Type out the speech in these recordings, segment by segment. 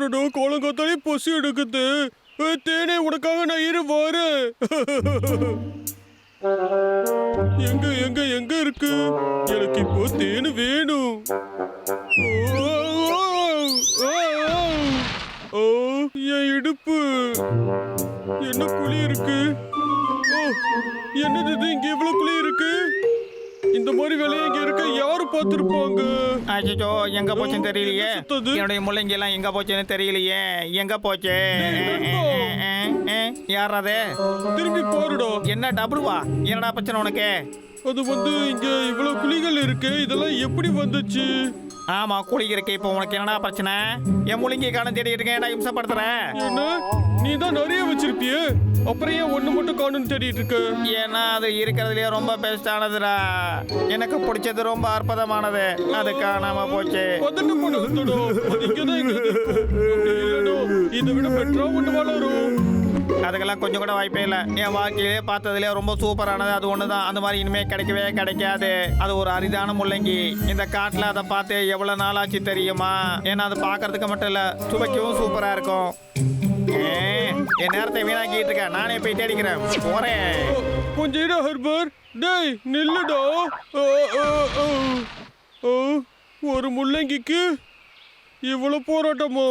உடனே கோலங்காத்தாலே பசி எடுக்குது. தேனே உனக்காக நான் இரு வரேன் எங்க எங்க எங்க இருக்கு? எனக்கு இப்போ தேனு வேணும். ஓ, ஓ, ஓ, என் இடுப்பு. என்ன குழி இருக்கு? ஓ என்னது இங்க இவ்வளவு குழி இருக்கு? இந்த மாதிரி வேலையை இங்க இருக்க யாரு பார்த்திருப்பாங்க? அச்சோ எங்க போச்சுன்னு தெரியலையே? என்னுடைய முள்ளங்கி எல்லாம் எங்க போச்சுன்னு தெரியலையே. எங்க போச்சு? யார் அது? திரும்பி பாருடா. என்ன டபுள்வா? என்னடா பிரச்சனை உனக்கு? அது வந்து இங்க இவ்வளவு குழிகள் இருக்கு இதெல்லாம் எப்படி வந்துச்சு? ஆமா குளிக்கிறக்கு இப்போ உனக்கு என்னடா பிரச்சனை? என் முள்ளங்கி காலம் தேடிட்டு இருக்கேன் இம்சப்படுத்துறேன் நீ தான் நிறைய வச்சிருப்பியே. அப்புறம் ஏன் ஒண்ணு மட்டும் காணும்னு தேடிட்டு இருக்க ஏன்னா அது இருக்கிறதுலயே ரொம்ப பெஸ்டானதுடா. எனக்கு பிடிச்சது ரொம்ப அற்புதமானது. அது காணாம போச்சு. பதட்டு இல்லைடா, இதை விட பெட்டரா ஒண்ணு வளரும். அதுக்கெல்லாம் கொஞ்சம் கூட வாய்ப்பே இல்லை. என் வாழ்க்கையிலே பார்த்ததுலேயே ரொம்ப சூப்பரானது. அது ஒன்று தான் அந்த மாதிரி இனிமேல் கிடைக்கவே கிடைக்காது. அது ஒரு அரிதான முள்ளங்கி. இந்த காட்டில் அதை பார்த்து எவ்வளோ நாளாச்சு தெரியுமா? ஏன்னா அது பார்க்கறதுக்கு மட்டும் இல்லை சுவைக்கவும் சூப்பராக இருக்கும். என் நேரத்தை வீணாக்கிட்டு இருக்கேன் நானே போய் தேடிக்கிறேன். போகிறேன் கொஞ்சம் இரு ஹர்பர். டேய் நில்லுடா. ஒரு முள்ளங்கிக்கு இவ்வளவு போராட்டமா?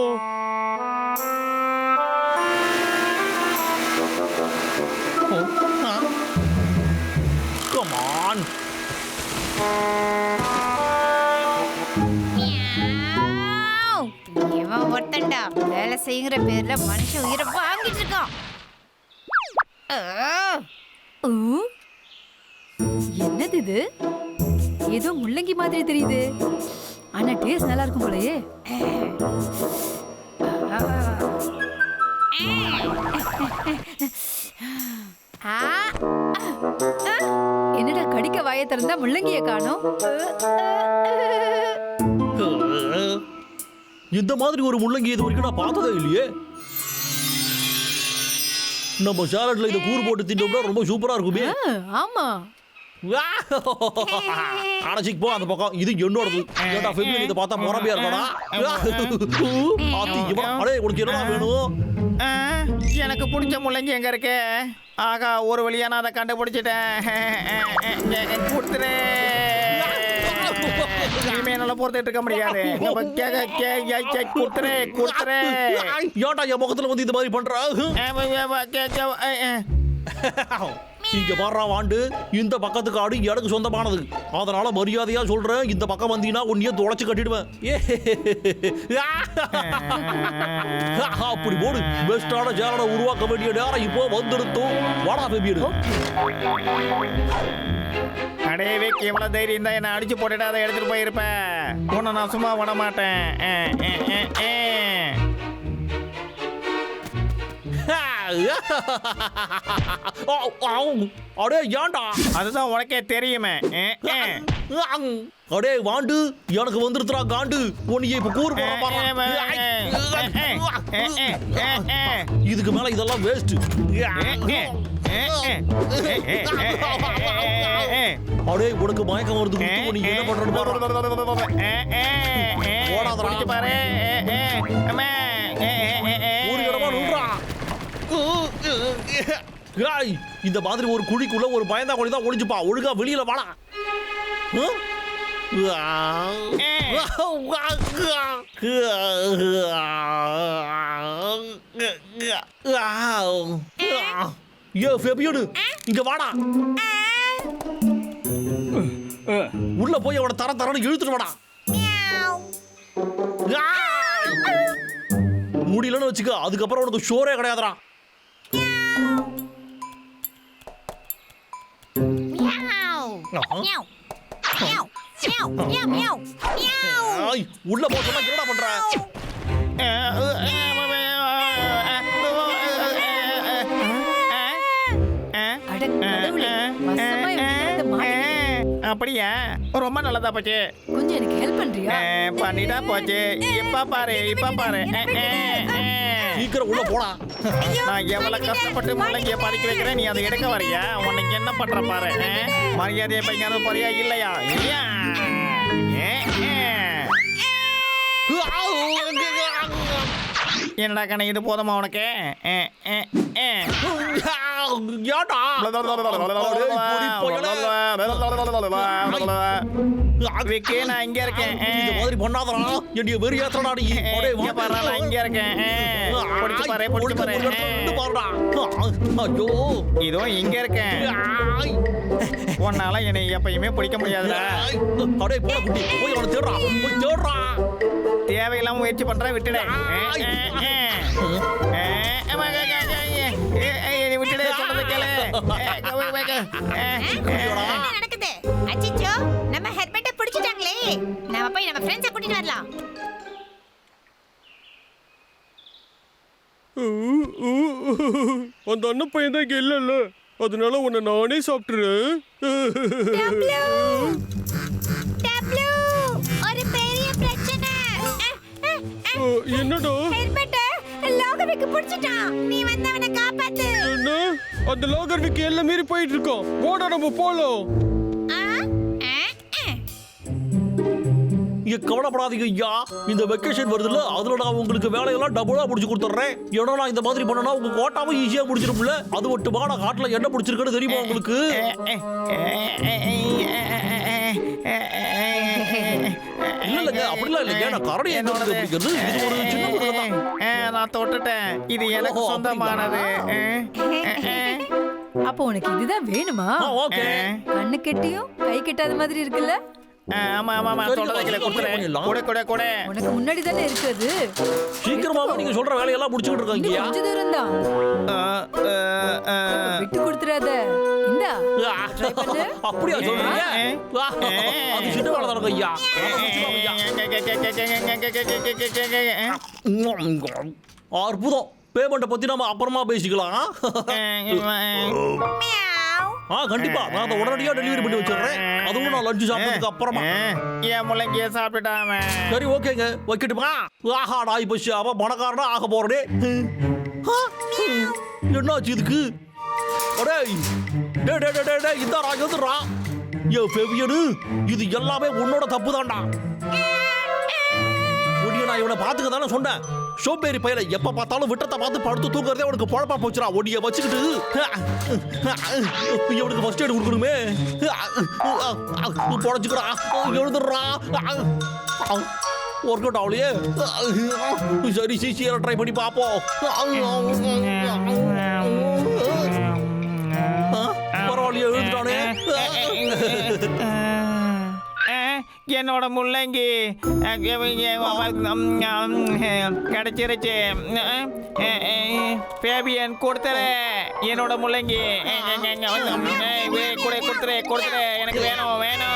Come on meow. ஒருத்தன்டா வேலை செய்யுங்கிற பேர்ல மனுஷன் உயிரை வாங்கிட்டு இருக்கான். என்னது இது? ஏதோ முள்ளங்கி மாதிரி தெரியுது. ஆனா டேஸ்ட் நல்லா இருக்கும் போலயே. என்னடா கடிக்க வாயை திறந்தா முள்ளங்கிய காணோம்? இந்த மாதிரி ஒரு முள்ளங்கி இது வரைக்கும் நான் பார்த்ததே இல்லையே. நம்ம சாலட்ல இதை கூறு போட்டு தின்னோம்னா ரொம்ப சூப்பரா இருக்குமே. ஆமா. அடைச்சிக்கு போ அந்த பக்கம். இது என்னோடது. இதை பார்த்தா முறமையா இருக்கடா? ஆத்தி இவன் அடே உனக்கு என்னடா வேணும்? எனக்கு பிடிச்ச முள்ளங்கி எங்க இருக்கு? ஆகா ஒரு வழியா நான் அதை கண்டுபிடிச்சிட்டேன். கொடுத்துரு. இனிமே என்னால பொறுத்துட்டு இருக்க முடியாது. நம்ம கே- கே- கே- கே- கொடுத்துரு கொடுத்துரு ஏன்டா என் முகத்துல வந்து இந்த மாதிரி பண்றா. இங்க பாடுறா வாண்டு இந்த பக்கத்து காடு எனக்கு சொந்தமானது. அதனால மரியாதையா சொல்றேன். இந்த பக்கம் வந்தீங்கன்னா உன்னையே தொலைச்சு கட்டிடுவேன். அப்படி போடு. பெஸ்டான சேலனை உருவாக்க வேண்டிய நேரம் இப்போ வந்துடுத்தோம். வாடா பெபியடு அடேவே எவ்வளவு தைரியம் தான் என்ன அடிச்சு போட்டுட்டு அதை எடுத்துட்டு போயிருப்பேன். உன்னை நான் சும்மா விட மாட்டேன். அடே ஏன்டா அதுதான் உனக்கே தெரியுமே ஆ, ஆ. அடே வாண்டு எனக்கு வந்துருத்துறா காண்டு உன்னைய இப்ப கூறு போற இதுக்கு மேல இதெல்லாம் வேஸ்ட் அடே உனக்கு மயக்கம் வருது குத்து, நீ என்ன பண்றன்னு பாரு இந்த மாதிரி ஒரு குழிக்குள்ள ஒரு பயந்தா கோழி தான் ஒளிஞ்சுப்பா. ஒழுங்கா வெளியில வாடா. ஏ ஃபெபியனு இங்க வாடா. உள்ள போய் அவன தர தரன்னு இழுத்துட்டு வாடா. முடியலன்னு வச்சுக்க அதுக்கப்புறம் உனக்கு ஷோரே கிடையாதுடா. Meow. Meow. Meow. Meow. Meow. Meow. ஆய், உள்ள போ சொன்னா என்னடா பண்ற அட கடவுளே வசமா இவன் மாட்டிக்கிட்டேன். அப்படியா ரொம்ப நல்லதா போச்சு கொஞ்சம் எனக்கு ஹெல்ப் பண்றியா பண்ணிட்டா போச்சு இப்ப பாரு இப்ப பாரு. சீக்கிரம் உள்ள போடா. நான் எவ்வளவு கஷ்டப்பட்டு முள்ளங்கிய பறிக்க வைக்கிறேன் நீ அதை எடுக்க வரியா உனக்கு என்ன பண்ற பாரு? மரியாதையை பையன் போறியா இல்லையா? இல்லையா. என்னடா கண்ணு இது போதுமா உனக்கு? ஏ, ஏ, ஏ. ஏன்டா விக்கி, நான் இங்க இருக்கேன். இந்த மாதிரி பண்ணாதடா என்னைய வெறி ஏத்தடா நீ அடே இங்க பாரு, நான் இங்க இருக்கேன். பிடிச்சு பாரு, பிடிச்சு பாரு. ஏ. பாருடா ஐயோ இதோ இங்க இருக்கேன். உன்னால என்னை எப்பயுமே பிடிக்க முடியாதுடா அடே போடா குட்டி போய் அவனை தேடுறா போய் தேடுறா தேவையில்லாம முயற்சி பண்ற விட்டுடு ஏ, ஏ, ஏ. ஏ, ஏ, ஏ, ஏ, என்ன நடக்குது? அச்சிச்சோ நம்ம ஹெல்மெட்டை பிடிச்சிட்டாங்களே. நம்ம போய் நம்ம ஃப்ரெண்ட்ஸை கூட்டிட்டு வரலாம். அந்த அண்ணன் பையன் தான் இங்க இல்லைல்ல. அதனால உன்னை நானே சாப்பிட்டுறேன். அஹ், என்னடா? லாகவிக்கு பிடிச்சிட்டான் நீ வந்து அவனை காப்பாத்து என்ன அந்த லாகர் விக்கி எல்லாம் மீறி போயிட்டு இருக்கோம் ஓட நம்ம போலாம் ஆ? ஆ, ஆ. இங்க கவலைப்படாதீங்க ஐயா இந்த வெக்கேஷன் வருதுல்ல அதுல நான் உங்களுக்கு வேலையெல்லாம் டபுளா முடிச்சு கொடுத்துட்றேன் ஏன்னா நான் இந்த மாதிரி பண்ணனா உங்க கோட்டாவும் ஈஸியா முடிச்சிரும்ல அது மட்டுமா நான் காட்டுல என்ன பிடிச்சிருக்குன்னு தெரியுமா உங்களுக்கு இல்லங்க அப்படிலாம் இல்லைங்க. நான் கரடி எங்க இருந்து பிடிக்கிறது இது ஒரு சின்ன குதிரை தான். ஏ, நான் தொட்டுட்டேன். இது எனக்கு சொந்தமானது. அப்போ உனக்கு இதுதான் வேணுமா? கண்ணு கெட்டியும் கை கெட்டாத மாதிரி இருக்குல்ல? ஆமா ஆமா ஆமா சொல்றதை கேளு, கொடுத்துறேன். கொடு கொடு கொடு உனக்கு முன்னாடி தானே இருக்குது சீக்கிரமாவே நீங்க சொல்ற வேலையெல்லாம் முடிச்சுக்கிட்டு இன்னும் இருக்காங்க கொஞ்ச தூரம் தான். விட்டு கொடுத்துறாத இந்தா. அப்படியா சொல்றீங்க அது சின்ன வேலை தானங்க ஐயா அற்புதம் பேமெண்ட்டை பத்தி நம்ம அப்புறமா பேசிக்கலாம். ஆ கண்டிப்பா. நான் அதை உடனடியா டெலிவரி பண்ணி வச்சிடுறேன். அதுவும் நான் லஞ்சு சாப்பிட்டதுக்கு அப்புறமா. என் முள்ளங்கிய சாப்பிட்டாம. சரி ஓகேங்க. வைக்கட்டுமா? ஆஹா நாய் பசி. அவன் பணக்காரனா ஆக போறனே. ஆ, என்னாச்சு இதுக்கு? அடேய். டேய் டேய் டேய், டேய் டேய் இந்த ரா எதுரா ஏ ஃபெவியனு இது எல்லாமே உன்னோட தப்பு தான்டா நான் இவனை பாத்துக்க தானே சொன்னேன். சோம்பேறி பையல எப்ப பார்த்தாலும் விட்டத்தை பார்த்து படுத்து தூங்குறதே உனக்கு பொழப்பா போச்சுடா. ஒடிய வச்சுக்கிட்டு. இவனுக்கு ஃபர்ஸ்ட் எய்டு கொடுக்கணுமே. பொழைச்சுக்கிறா எழுதுடுறா ஒர்க் அவுட் ஆகலையே. சரி சிசியரை ட்ரை பண்ணி பார்ப்போம். என்னோட முள்ளங்கி கிடைச்சிருச்சு. பேபியன் கொடுத்துரு என்னோட முள்ளங்கி. கூட கொடுத்துரு கொடுத்துரு. எனக்கு வேணும் வேணும்.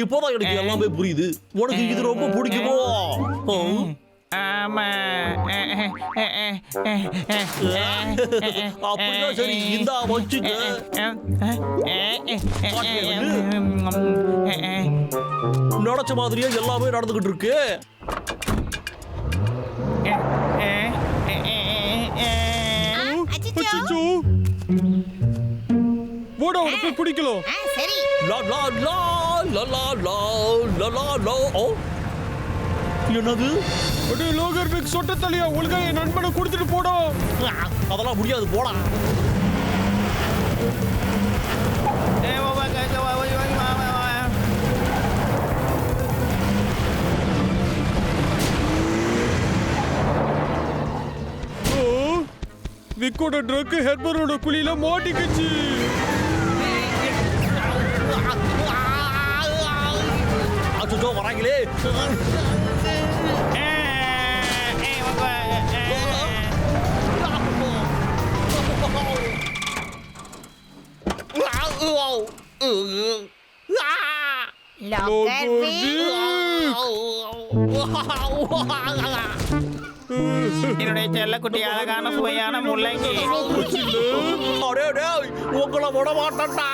இப்போதான் எனக்கு எல்லாமே புரியுது. உனக்கு இது ரொம்ப பிடிக்குமோ? ஆமா சரி இந்தா வச்சுக்க நினைச்ச மாதிரியே எல்லாமே நடந்துகிட்டு இருக்கு. ஓட உனக்கு லா லா லா லா லா லா லா லா லா ஓ என்னது? அடே லோகர் பிக் சொட்ட தலையா ஒழுங்கா என் நண்பனை கொடுத்துட்டு போடா. அதெல்லாம் முடியாது போடா. விக்கோட ட்ரக் ஹெர்பரோட குழியில மாட்டிக்கிச்சு. அச்சோ வராங்களே. Lột cái ví என்னுடைய செல்ல குட்டி அழகான சுவையான முள்ளங்கி அடே அடே உங்களை விட மாட்டேன்டா